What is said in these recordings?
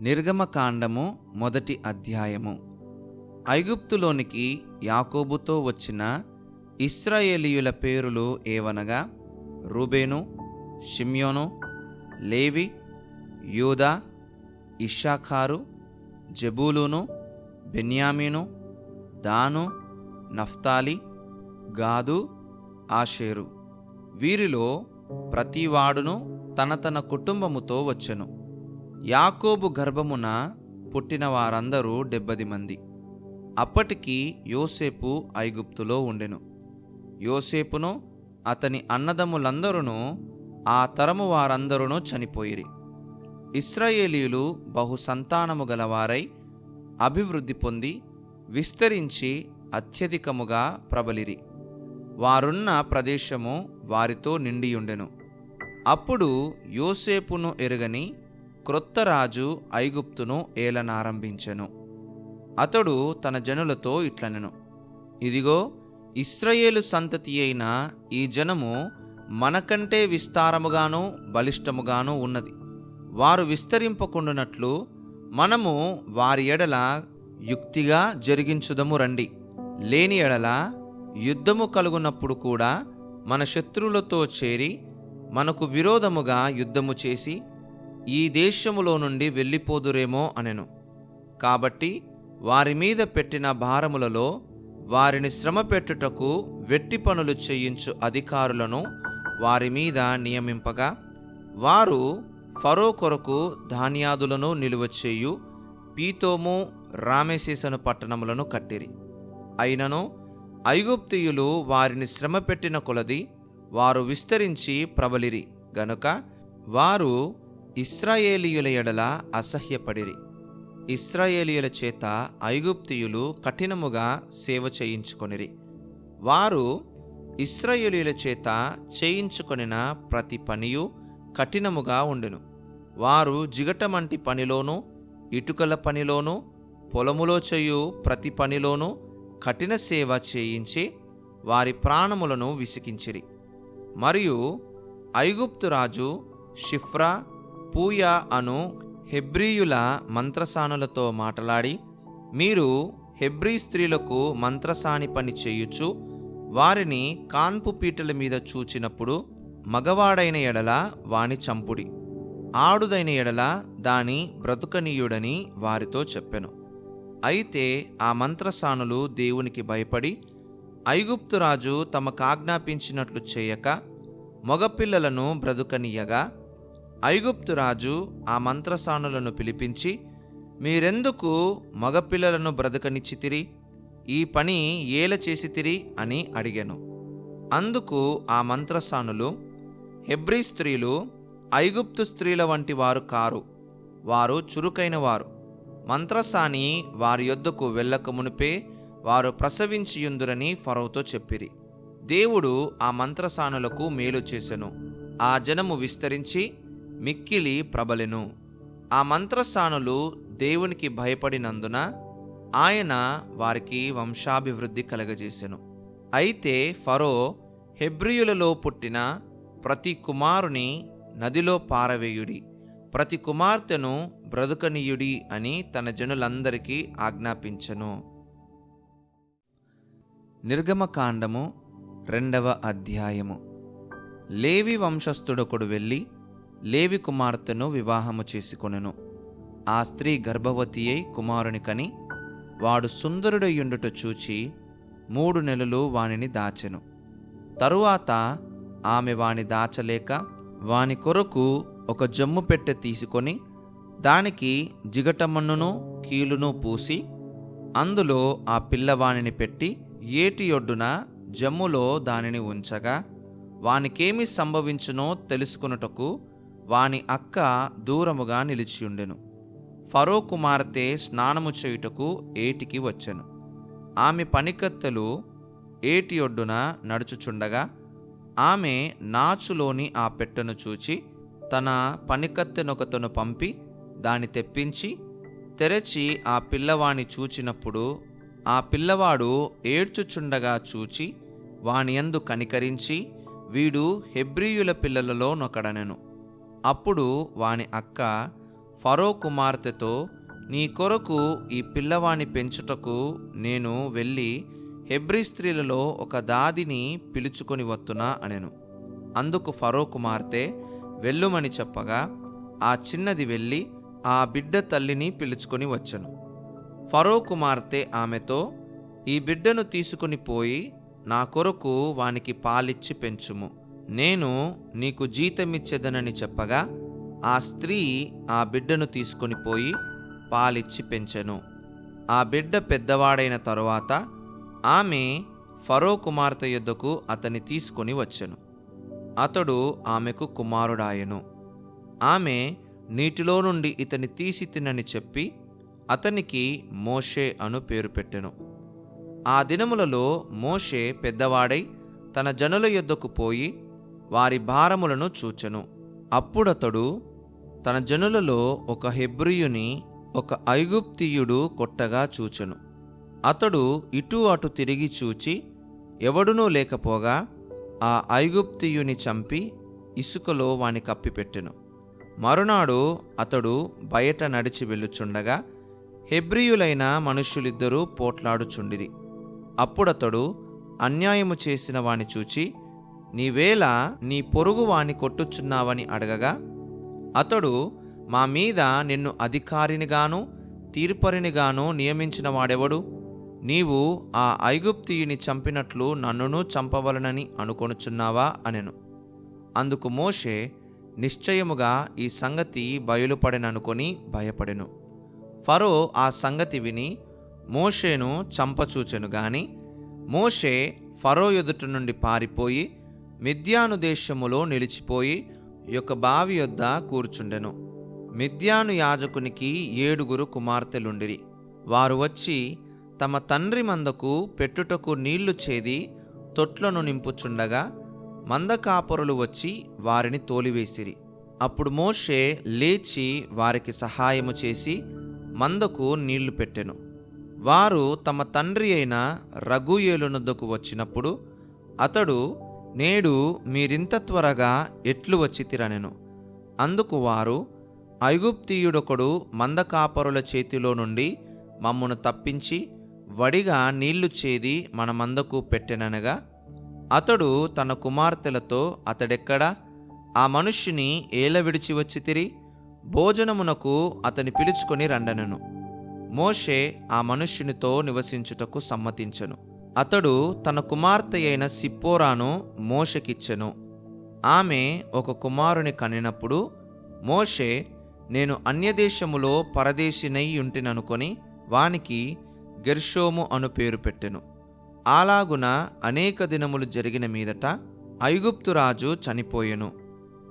నిర్గమకాండము మొదటి అధ్యాయము. ఐగుప్తులోనికి యాకోబుతో వచ్చిన ఇస్రాయేలీయుల పేరులు ఏవనగా రూబేను షిమ్యోను లేవి యూదా ఇషాఖారు జబూలూను బెన్యామీను దాను నఫ్తాలి గాదు ఆషేరు. వీరిలో ప్రతివాడును తన తన కుటుంబముతో వచ్చెను. యాకోబు గర్భమున పుట్టిన వారందరూ డెబ్బది మంది. అప్పటికి యోసేపు ఐగుప్తులో ఉండెను. యోసేపును అతని అన్నదమ్ములందరూ ఆ తరము వారందరూ చనిపోయిరి. ఇస్రాయేలీలు బహు సంతానము గలవారై అభివృద్ధి పొంది విస్తరించి అత్యధికముగా ప్రబలిరి. వారున్న ప్రదేశము వారితో నిండియుండెను. అప్పుడు యోసేపును ఎరుగని క్రొత్త రాజు ఐగుప్తును ఏలనారంభించెను. అతడు తన జనులతో ఇట్లనెను ఇదిగో ఇస్రయేలు సంతతి అయిన ఈ జనము మనకంటే విస్తారముగాను బలిష్టముగాను ఉన్నది. వారు విస్తరింపకుండునట్లు మనము వారి ఎడల యుక్తిగా జరిగించుదము రండి. లేని ఎడల యుద్ధము కలుగునప్పుడు కూడా మన శత్రువులతో చేరి మనకు విరోధముగా యుద్ధము చేసి ఈ దేశములో నుండి వెళ్ళిపోదురేమో అనెను. కాబట్టి వారి మీద పెట్టిన భారములలో వారిని శ్రమ పెట్టుటకు వెట్టి పనులు చేయించు అధికారులను వారి మీద నియమింపగా వారు ఫరో కొరకు ధాన్యాదులను నిలువ చేయు పీతోము రామేశేసను పట్టణములను కట్టిరి. అయినను ఐగుప్తియులు వారిని శ్రమ పెట్టిన కొలది వారు విస్తరించి ప్రబలిరి. గనుక వారు ఇస్రాయేలీయుల ఎడల అసహ్యపడిరి. ఇస్రాయేలీయుల చేత ఐగుప్తియులు కఠినముగా సేవ చేయించుకొనిరి. వారు ఇస్రాయేలీయుల చేత చేయించుకొనిన ప్రతి పనియు కఠినముగా ఉండెను. వారు జిగటమంటి పనిలోనూ ఇటుకల పనిలోనూ పొలములో చేయు ప్రతి పనిలోనూ కఠిన సేవ చేయించి వారి ప్రాణములను విసికించిరి. మరియు ఐగుప్తు రాజు షిఫ్రా పూయా అను హెబ్రీయుల మంత్రసానులతో మాట్లాడి మీరు హెబ్రీ స్త్రీలకు మంత్రసాని పని చేయుచు వారిని కాన్పు పీటల మీద చూచినప్పుడు మగవాడైన ఎడల వాని చంపుడి. ఆడుదైన ఎడల దాని బ్రతుకనీయుడని వారితో చెప్పెను. అయితే ఆ మంత్రసానులు దేవునికి భయపడి ఐగుప్తు రాజు చేయక మగపిల్లలను బ్రతుకనీయగా ఐగుప్తు రాజు ఆ మంత్రసానులను పిలిపించి మీరెందుకు మగపిల్లలను బ్రతకనిచ్చితిరి ఈ పని ఏల చేసితిరి అని అడిగాను. అందుకు ఆ మంత్రసానులు హెబ్రీ స్త్రీలు ఐగుప్తు స్త్రీల వంటి వారు కారు. వారు చురుకైన వారు. మంత్రసాని వారి యొద్దకు వెళ్ళక మునిపే వారు ప్రసవించియుందురని ఫరోతో చెప్పిరి. దేవుడు ఆ మంత్రసానులకు మేలు చేసెను. ఆ జనము విస్తరించి మిక్కిలి ప్రబలెను. ఆ మంత్రస్థానులు దేవునికి భయపడినందున ఆయన వారికి వంశాభివృద్ధి కలగజేసెను. అయితే ఫరో హెబ్రియులలో పుట్టిన ప్రతి కుమారుని నదిలో పారవేయుడి ప్రతి కుమార్తెను బ్రతుకనీయుడి అని తన జనులందరికీ ఆజ్ఞాపించెను. నిర్గమకాండము రెండవ అధ్యాయము. లేవి వంశస్థుడొకడు వెళ్ళి లేవి కుమార్తెను వివాహము చేసుకొనెను. ఆ స్త్రీ గర్భవతి అయి కుమారుని కని వాడు సుందరుడయ్యుండుట చూచి మూడు నెలలు వానిని దాచెను. తరువాత ఆమె వాని దాచలేక వాని కొరకు ఒక జమ్ము పెట్టె తీసుకొని దానికి జిగటమన్నును కీలును పూసి అందులో ఆ పిల్లవానిని పెట్టి ఏటి ఒడ్డున జమ్ములో దానిని ఉంచగా వానికేమి సంభవించునో తెలుసుకొనుటకు వాని అక్క దూరముగా నిలిచియుండెను. ఫరో కుమార్తె స్నానము చేయుటకు ఏటికి వచ్చెను. ఆమె పనికత్తెలు ఏటి ఒడ్డున నడుచుచుండగా ఆమె నాచులోని ఆ పెట్టెను చూచి తన పనికత్తెనొకతను పంపి దాని తెప్పించి తెరచి ఆ పిల్లవాని చూచినప్పుడు ఆ పిల్లవాడు ఏడ్చుచుండగా చూచి వానియందు కనికరించి వీడు హెబ్రీయుల పిల్లలలో నొకడనెను. అప్పుడు వాని అక్క ఫరో కుమార్తెతో నీ కొరకు ఈ పిల్లవాని పెంచుటకు నేను వెళ్ళి హెబ్రి స్త్రీలలో ఒక దాదిని పిలుచుకొని వత్తునా అనెను. అందుకు ఫరో కుమార్తె వెళ్ళుమని చెప్పగా ఆ చిన్నది వెళ్ళి ఆ బిడ్డ తల్లిని పిలుచుకొని వచ్చెను. ఫరో కుమార్తె ఆమెతో ఈ బిడ్డను తీసుకుని పోయి నా కొరకు వానికి పాలిచ్చి పెంచుము. నేను నీకు జీతమిచ్చేదనని చెప్పగా ఆ స్త్రీ ఆ బిడ్డను తీసుకొని పోయి పాలిచ్చి పెంచెను. ఆ బిడ్డ పెద్దవాడైన తరువాత ఆమె ఫరో కుమార్తె యొద్దకు అతని తీసుకొని వచ్చెను. అతడు ఆమెకు కుమారుడాయెను. ఆమె నీటిలో నుండి ఇతని తీసి తినని చెప్పి అతనికి మోషే అను పేరు పెట్టెను. ఆ దినములలో మోషే పెద్దవాడై తన జనుల యొద్దకు పోయి వారి భారములను చూచెను. అప్పుడతడు తన జనులలో ఒక హెబ్రియుని ఒక ఐగుప్తియుడు కొట్టగా చూచెను. అతడు ఇటు అటు తిరిగి చూచి ఎవడునూ లేకపోగా ఆ ఐగుప్తియుని చంపి ఇసుకలో వాని కప్పిపెట్టెను. మరునాడు అతడు బయట నడిచి వెళ్ళుచుండగా హెబ్రియులైన మనుష్యులిద్దరూ పోట్లాడుచుండిరి. అప్పుడతడు అన్యాయము చేసిన వాని చూచి నీవేళ నీ పొరుగు కొట్టుచున్నావని అడగగా అతడు మా మీద నిన్ను అధికారినిగాను తీర్పరినిగాను నియమించిన వాడెవడు? నీవు ఆ ఐగుప్తియుని చంపినట్లు నన్నును చంపవలనని అనుకొనుచున్నావా? అనెను. అందుకు మోషే నిశ్చయముగా ఈ సంగతి బయలుపడెననుకొని భయపడెను. ఫరో ఆ సంగతి విని మోషేను చంపచూచెను గాని మోషే ఫరో ఎదుట నుండి పారిపోయి మిద్యాను దేశములో నిలిచిపోయి యొక్క బావి యొద్ద కూర్చుండెను. మిద్యాను యాజకునికి ఏడుగురు కుమార్తెలుండిరి. వారు వచ్చి తమ తండ్రి మందకు పెట్టుటకు నీళ్ళు చేది తొట్లను నింపుచుండగా మందకాపరులు వచ్చి వారిని తోలివేసిరి. అప్పుడు మోషే లేచి వారికి సహాయము చేసి మందకు నీళ్ళు పెట్టెను. వారు తమ తండ్రి అయిన రఘుయేలునొద్దకు వచ్చినప్పుడు అతడు నేడు మీరింత త్వరగా ఎట్లు వచ్చి తిరనెను అందుకు వారు ఐగుప్తీయుడొకడు మందకాపరుల చేతిలో నుండి మమ్మను తప్పించి వడిగా నీళ్ళు చేది మన మందకు పెట్టెననగా అతడు తన కుమార్తెలతో అతడెక్కడ? ఆ మనుష్యుని ఏల విడిచి వచ్చి తిరి భోజనమునకు అతని పిలుచుకొని రండనను. మోషే ఆ మనుష్యునితో నివసించుటకు సమ్మతించను. అతడు తన కుమార్తె అయిన సిప్పోరాను మోషకిచ్చెను. ఆమె ఒక కుమారుని కనినప్పుడు మోషే నేను అన్యదేశములో పరదేశినై ఉంటిననుకొని వానికి గెర్షోము అను పేరు పెట్టెను. అలాగున అనేక దినములు జరిగిన మీదట ఐగుప్తు రాజు చనిపోయెను.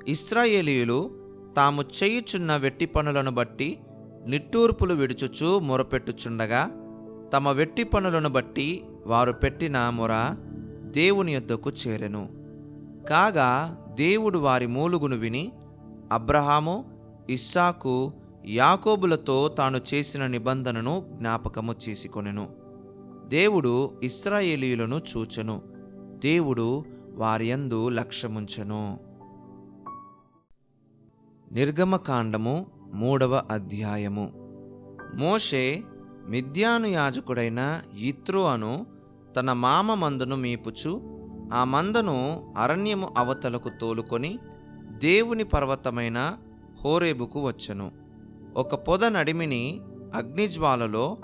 ఇస్రాయేలీయులు తాము చేయుచున్న వెట్టి పనులను బట్టి నిట్టూర్పులు విడుచుచు మొరపెట్టుచుండగా తమ వెట్టి పనులను బట్టి వారు పెట్టిన మొర దేవుని యొద్దకు చేరెను. కాగా దేవుడు వారి మూలుగును విని అబ్రహాము ఇస్సాకు యాకోబులతో తాను చేసిన నిబంధనను జ్ఞాపకము చేసుకొనెను. దేవుడు ఇస్రాయేలీయులను చూచెను. దేవుడు వారియందు లక్ష్యముంచెను. నిర్గమకాండము మూడవ అధ్యాయము. మోషే మిద్యాను యాజకుడైన ఇత్రో అను తన మామ మందను మీపుచు ఆ మందను అరణ్యము అవతలకు తోలుకొని దేవుని పర్వతమైన హోరేబుకు వచ్చెను. ఒక పొద నడిమిని అగ్నిజ్వాలలో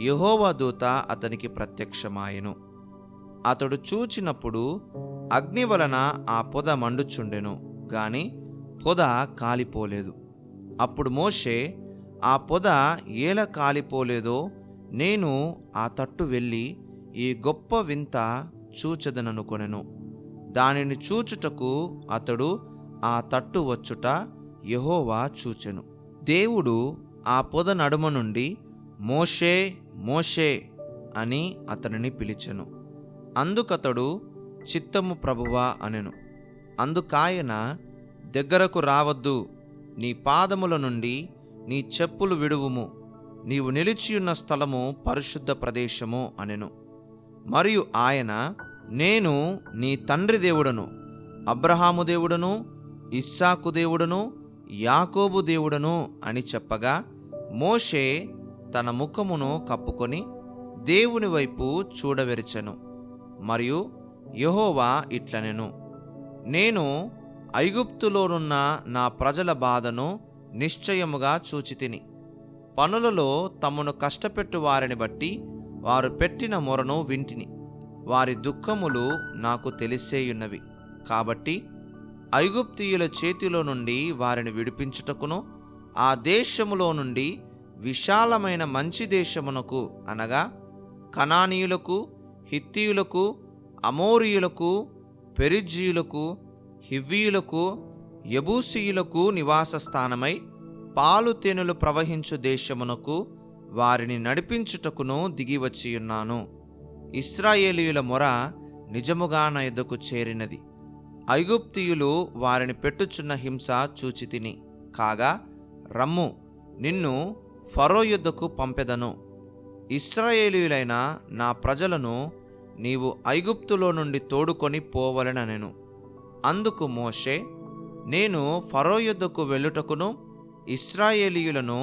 యెహోవా దూత అతనికి ప్రత్యక్షమాయెను. అతడు చూచినప్పుడు అగ్ని వలన ఆ పొద మండుచుండెను గాని పొద కాలిపోలేదు. అప్పుడు మోషే ఆ పొద ఏల కాలిపోలేదో నేను ఆ తట్టు వెళ్ళి ఈ గొప్ప వింత చూచదననుకొనెను దానిని చూచుటకు అతడు ఆ తట్టు వచ్చుట యహోవా చూచెను. దేవుడు ఆ పొద నడుమ నుండి మోషే మోషే అని అతనిని పిలిచెను. అందుకతడు చిత్తము ప్రభువా అనెను. అందుకాయన దగ్గరకు రావద్దు. నీ పాదముల నుండి నీ చెప్పులు విడువుము. నీవు నిలిచియున్న స్థలము పరిశుద్ధ ప్రదేశము అనెను. మరియు ఆయన నేను నీ తండ్రి దేవుడను అబ్రహాము దేవుడను ఇస్సాకు దేవుడను యాకోబు దేవుడను అని చెప్పగా మోషే తన ముఖమును కప్పుకొని దేవుని వైపు చూడవెరిచెను. మరియు యహోవా ఇట్లనెను నేను ఐగుప్తులోనున్న నా ప్రజల బాధను నిశ్చయముగా చూచితిని. పనులలో తమను కష్టపెట్టు వారిని బట్టి వారు పెట్టిన మొరను వింటిని. వారి దుఃఖములు నాకు తెలిసేయున్నవి. కాబట్టి ఐగుప్తీయుల చేతిలో నుండి వారిని విడిపించుటకును ఆ దేశములో నుండి విశాలమైన మంచి దేశమునకు అనగా కనానీయులకు హిత్తీయులకు అమోరియులకు పెరిజ్జీయులకు హివ్వీయులకు యబూసీయులకు నివాస స్థానమై పాలు తేనెలు ప్రవహించు దేశమునకు వారిని నడిపించుటకును దిగివచ్చియున్నాను ఇస్రాయేలీయుల మొర నిజముగా నా యొద్దకు చేరినది. ఐగుప్తియులు వారిని పెట్టుచున్న హింస చూచి తిని కాగా రమ్ము నిన్ను ఫరో యుద్ధకు పంపెదను. ఇస్రాయేలీయులైన నా ప్రజలను నీవు ఐగుప్తులో నుండి తోడుకొని పోవలనెను అందుకు మోషే నేను ఫరో యుద్ధకు వెళ్ళుటకును ఇస్రాయేలీయులను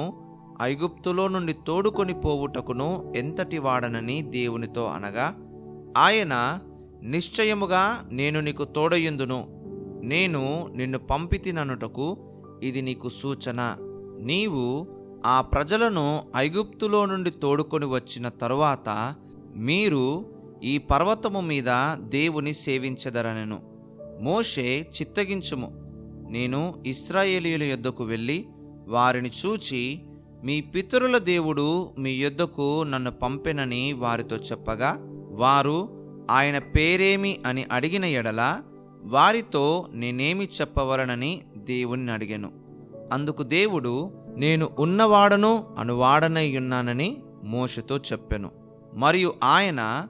ఐగుప్తులో నుండి తోడుకొని పోవుటకును ఎంతటి వాడనని దేవునితో అనగా ఆయన నిశ్చయముగా నేను నీకు తోడయుందును. నేను నిన్ను పంపితిననుటకు ఇది నీకు సూచన. నీవు ఆ ప్రజలను ఐగుప్తులో నుండి తోడుకొని వచ్చిన తరువాత మీరు ఈ పర్వతము మీద దేవుని సేవించదరనెను. మోషే చిత్తగించుము. నేను ఇస్రాయేలీయుల యొద్దకు వెళ్ళి వారిని చూచి మీ పితరుల దేవుడు మీ యొద్దకు నన్ను పంపెనని వారితో చెప్పగా వారు ఆయన పేరేమి అని అడిగిన ఎడల వారితో నేనేమి చెప్పవలనని దేవుణ్ణి అడిగాను. అందుకు దేవుడు నేను ఉన్నవాడను అనువాడనై ఉన్నానని మోషతో చెప్పెను. మరియు ఆయన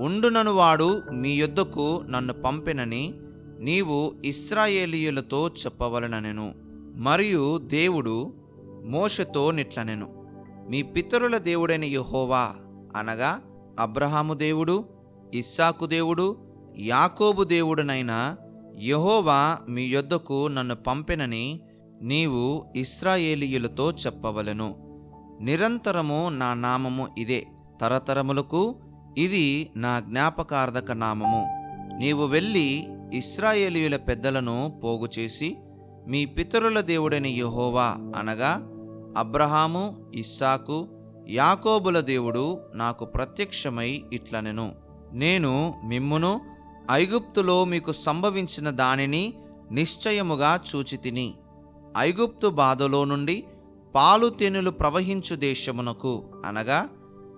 ఉండుననువాడు మీ యొద్దకు నన్ను పంపెనని నీవు ఇస్రాయేలీయులతో చెప్పవలననెను. మరియు దేవుడు మోషతో నిట్లనెను. మీ పితరుల దేవుడైన యెహోవా అనగా అబ్రహాము దేవుడు ఇస్సాకు దేవుడు యాకోబు దేవుడునైన యహోవా మీ యొద్దకు నన్ను పంపెనని నీవు ఇస్రాయేలీయులతో చెప్పవలెను. నిరంతరము నా నామము ఇదే తరతరములకు ఇది నా జ్ఞాపకార్థక నామము. నీవు వెళ్ళి ఇస్రాయేలీయుల పెద్దలను పోగుచేసి మీ పితరుల దేవుడైన యెహోవా అనగా అబ్రహాము ఇస్సాకు యాకోబుల దేవుడు నాకు ప్రత్యక్షమై ఇట్లనెను. నేను మిమ్మును ఐగుప్తులో మీకు సంభవించిన దానిని నిశ్చయముగా చూచితిని. ఐగుప్తు బాధలో నుండి పాలు తెనులు ప్రవహించు దేశమునకు అనగా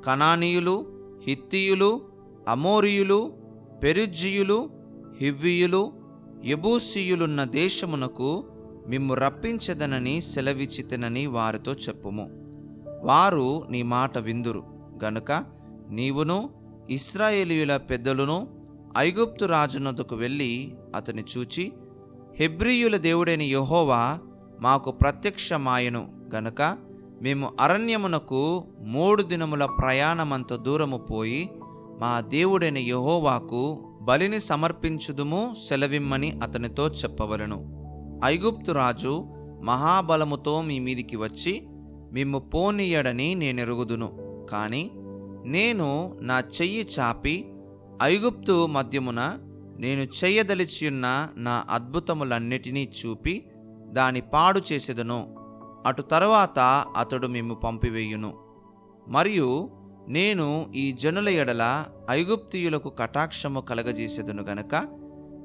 కనానీయులు హిత్తీయులు అమోరియులు పెరుజ్జియులు హివ్వియులు ఎబూసియులున్న దేశమునకు మిమ్ము రప్పించదనని సెలవిచ్చితనని వారితో చెప్పుము. వారు నీ మాట విందురు. గనుక నీవును ఇస్రాయేలీయుల పెద్దలను ఐగుప్తు రాజునొద్దకు వెళ్ళి అతని చూచి హెబ్రీయుల దేవుడైన యహోవా మాకు ప్రత్యక్షమాయను. గనుక మేము అరణ్యమునకు మూడు దినముల ప్రయాణమంత దూరము పోయి మా దేవుడైన యహోవాకు బలిని సమర్పించుదుము సెలవిమ్మని అతనితో చెప్పవలను. ఐగుప్తు రాజు మహాబలముతో మీ మీదికి వచ్చి మిమ్ము పోనీయడని నేనెరుగుదును. కానీ నేను నా చెయ్యి చాపి ఐగుప్తు మధ్యమున నేను చెయ్యదలిచియున్న నా అద్భుతములన్నిటినీ చూపి దాని పాడు చేసేదను. అటు తరువాత అతడు మిమ్ము పంపివేయును. మరియు నేను ఈ జనుల ఎడల ఐగుప్తియులకు కటాక్షము కలగజేసేదను గనక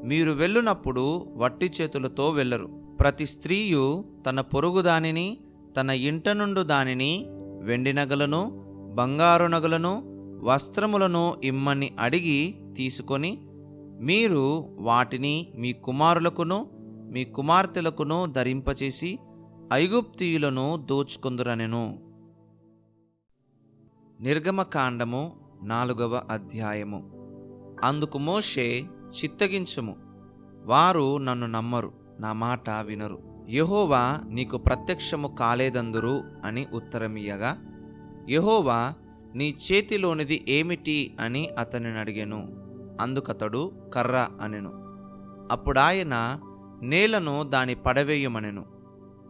మీరు వెళ్ళునప్పుడు వట్టి చేతులతో వెళ్ళరు. ప్రతి స్త్రీయు తన పొరుగు దానిని తన ఇంట నుండు దానిని వెండి నగలను బంగారు నగలను వస్త్రములను ఇమ్మని అడిగి తీసుకొని మీరు వాటిని మీ కుమారులకును మీ కుమార్తెలకును ధరింపచేసి ఐగుప్తీయులను దోచుకుందురనెను. నిర్గమకాండము నాలుగవ అధ్యాయము. అందుకు మోషే చిత్తగించుము. వారు నన్ను నమ్మరు నా మాట వినరు. యహోవా నీకు ప్రత్యక్షము కాలేదందురు అని ఉత్తరమియ్యగా యహోవా నీ చేతిలోనిది ఏమిటి అని అతనిని అడిగాను. అందుకతడు కర్ర అనెను. అప్పుడాయన నేలను దాని పడవేయమనెను.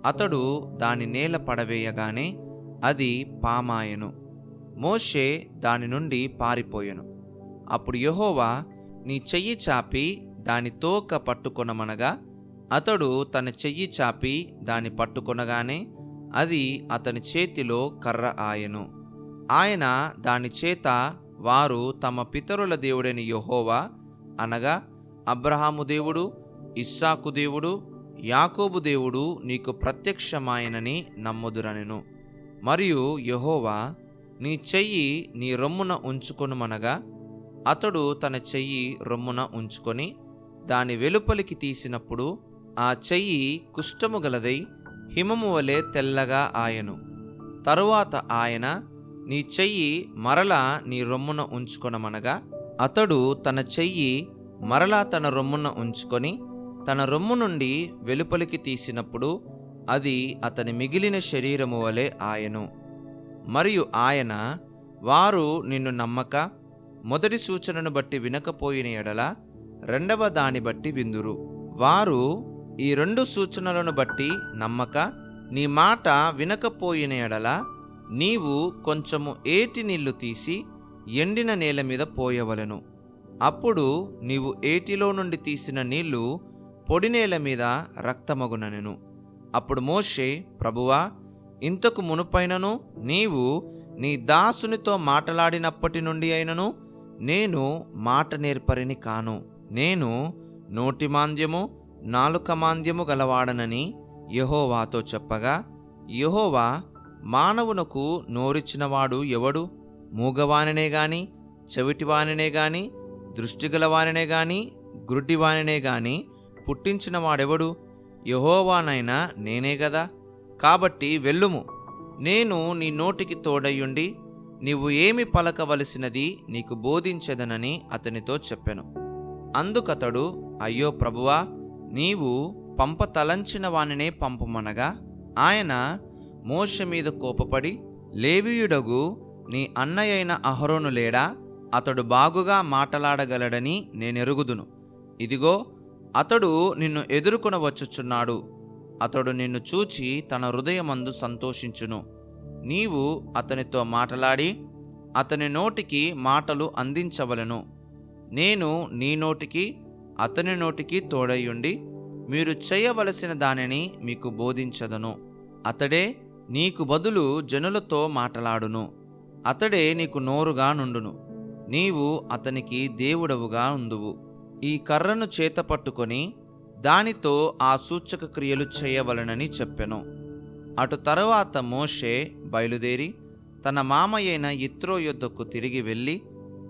అతడు దాని నేల పడవేయగానే అది పామాయెను. మోషే దాని నుండి పారిపోయెను. అప్పుడు యహోవా నీ చెయ్యి చాపి దాని తోక పట్టుకొనమనగా అతడు తన చెయ్యి చాపి దాని పట్టుకొనగానే అది అతని చేతిలో కర్ర ఆయను. ఆయన దాని చేత వారు తమ పితరుల దేవుడైన యహోవా అనగా అబ్రహాము దేవుడు ఇస్సాకు దేవుడు యాకోబు దేవుడు నీకు ప్రత్యక్షమాయనని నమ్ముదురనెను. మరియు యహోవా నీ చెయ్యి నీ రొమ్మున ఉంచుకొనుమనగా అతడు తన చెయ్యి రొమ్మున ఉంచుకొని దాని వెలుపలికి తీసినప్పుడు ఆ చెయ్యి కుష్టము గలదై హిమము వలె తెల్లగా ఆయను. తరువాత ఆయన నీ చెయ్యి మరలా నీ రొమ్మున ఉంచుకొనమనగా అతడు తన చెయ్యి మరలా తన రొమ్మున ఉంచుకొని తన రొమ్ము నుండి వెలుపలికి తీసినప్పుడు అది అతని మిగిలిన శరీరము వలె ఆయను. మరియు ఆయన వారు నిన్ను నమ్మక మొదటి సూచనను బట్టి వినకపోయిన ఎడల రెండవ దాని బట్టి విందురు. వారు ఈ రెండు సూచనలను బట్టి నమ్మక నీ మాట వినకపోయిన ఎడల నీవు కొంచెము ఏటి నీళ్ళు తీసి ఎండిన నేల మీద పోయవలను. అప్పుడు నీవు ఏటిలో నుండి తీసిన నీళ్ళు పొడి నేల మీద రక్తమగుననెను అప్పుడు మోషే ప్రభువా ఇంతకు మునుపైనను నీవు నీ దాసునితో మాటలాడినప్పటి నుండి అయినను నేను మాట నేర్పరిని కాను. నేను నోటి మాంద్యము నాలుక మాంద్యము గలవాడనని యహోవాతో చెప్పగా యహోవా మానవునకు నోరిచ్చినవాడు ఎవడు? మూగవానినే గాని చెవిటివానినే గాని దృష్టిగలవానినే గాని గుడ్డివానినే గాని పుట్టించినవాడెవడు? యహోవానైనా నేనే గదా. కాబట్టి వెళ్ళుము. నేను నీ నోటికి తోడయ్యుండి నీవు ఏమి పలకవలసినది నీకు బోధించదనని అతనితో చెప్పెను. అందుకతడు అయ్యో ప్రభువా నీవు పంప తలంచిన వానినే పంపమనగా ఆయన మోష మీద కోపపడి లేవీయుడగు నీ అన్నయ్యైన అహరోను లేడా? అతడు బాగుగా మాటలాడగలడని నేనెరుగుదును. ఇదిగో అతడు నిన్ను ఎదుర్కొన వచ్చుచున్నాడు అతడు నిన్ను చూచి తన హృదయమందు సంతోషించును. నీవు అతనితో మాటలాడి అతని నోటికి మాటలు అందించవలను. నేను నీ నోటికి అతని నోటికి తోడయ్యుండి మీరు చేయవలసిన దానిని మీకు బోధించదను. అతడే నీకు బదులు జనులతో మాటలాడును. అతడే నీకు నోరుగా నుండును. నీవు అతనికి దేవుడవుగా ఉందువు. ఈ కర్రను చేత పట్టుకొని దానితో ఆ సూచక క్రియలు చేయవలనని చెప్పెను. అటు తరువాత మోషే బయలుదేరి తన మామయ్యైన ఇత్రో యుద్ధకు తిరిగి వెళ్ళి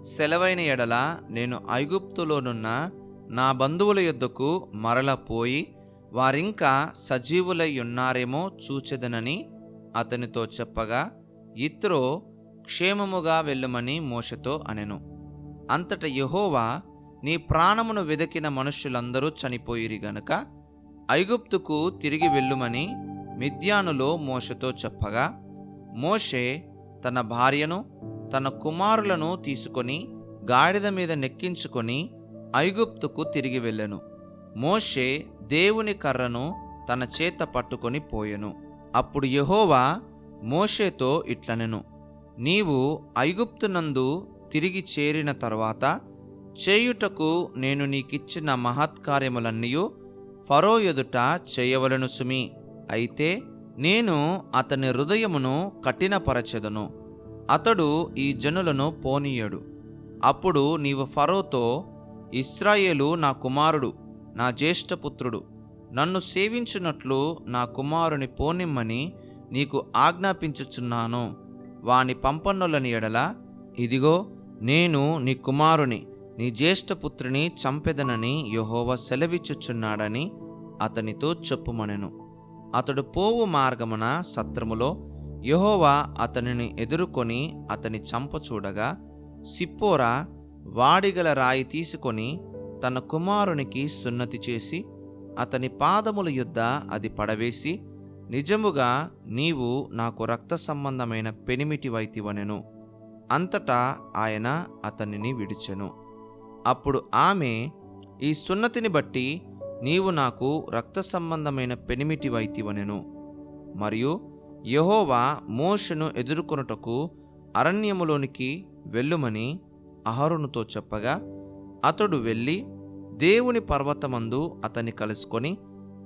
సెలవైన ఎడల నేను ఐగుప్తులోనున్న నా బంధువుల యుద్ధకు మరలపోయి వారింకా సజీవులై ఉన్నారేమో చూచెదనని అతనితో చెప్పగా ఇత్రో క్షేమముగా వెళ్ళమని మోషతో అనెను. అంతట యహోవా నీ ప్రాణమును వెదకిన మనుష్యులందరూ చనిపోయిరి గనుక ఐగుప్తుకు తిరిగి వెళ్ళుమని మిద్యానులో మోషతో చెప్పగా మోషే తన భార్యను తన కుమారులను తీసుకొని గాడిద మీద నెక్కించుకొని ఐగుప్తుకు తిరిగి వెళ్ళెను. మోషే దేవుని కర్రను తన చేత పట్టుకొని పోయెను. అప్పుడు యహోవా మోషేతో ఇట్లనెను నీవు ఐగుప్తునందు తిరిగి చేరిన తర్వాత చేయుటకు నేను నీకిచ్చిన మహత్కార్యములన్నీ ఫరో ఎదుట చేయవలను సుమి. అయితే నేను అతని హృదయమును కఠినపరచెదను. అతడు ఈ జనులను పోనీయడు. అప్పుడు నీవు ఫరోతో ఇస్రాయేలు నా కుమారుడు నా జ్యేష్ఠపుత్రుడు నన్ను సేవించున్నట్లు నా కుమారుని పోనిమ్మని నీకు ఆజ్ఞాపించుచున్నాను. వాని పంపన్నులని ఎడల ఇదిగో నేను నీ కుమారుని నీ జ్యేష్ఠపుత్రిని చంపెదనని యహోవ సెలవిచ్చుచున్నాడని అతనితో చెప్పుమనెను. అతడు పోవు మార్గమున సత్రములో యెహోవా అతనిని ఎదుర్కొని అతని చంప చూడగా సిప్పోరా వాడిగల రాయి తీసుకొని తన కుమారునికి సున్నతి చేసి అతని పాదముల యుద్ధ అది పడవేసి నిజముగా నీవు నాకు రక్త సంబంధమైన పెనిమిటి వైతివనెను. అంతటా ఆయన అతనిని విడిచెను. అప్పుడు ఆమె ఈ సున్నతిని బట్టి నీవు నాకు రక్త సంబంధమైన పెనిమిటి వైతివనెను. మరియు యహోవా మోషను ఎదుర్కొనుటకు అరణ్యములోనికి వెళ్ళుమని అహరునుతో చెప్పగా అతడు వెళ్ళి దేవుని పర్వతమందు అతన్ని కలుసుకొని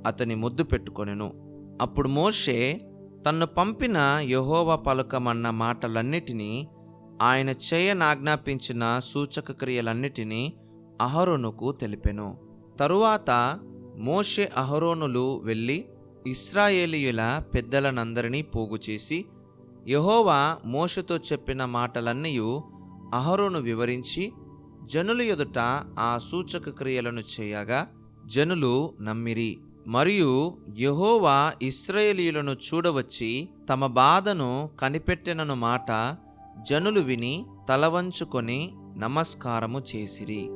అతని ముద్దు పెట్టుకొనెను. అప్పుడు మోషే తన్ను పంపిన యెహోవా పలుకమన్న మాటలన్నిటినీ ఆయన చేయనాజ్ఞాపించిన సూచక క్రియలన్నిటినీ అహరోనుకు తెలిపెను. తరువాత మోషే అహరోనులు వెళ్ళి ఇస్రాయేలీయుల పెద్దలనందరినీ పోగు చేసి యహోవా మోషతో చెప్పిన మాటలన్నీ అహరోను వివరించి జనులు ఎదుట ఆ సూచక క్రియలను చేయగా జనులు నమ్మిరి. మరియు యహోవా ఇస్రాయేలీయులను చూడవచ్చి తమ బాధను కనిపెట్టినను మాట జనులు విని తలవంచుకొని నమస్కారము చేసిరి.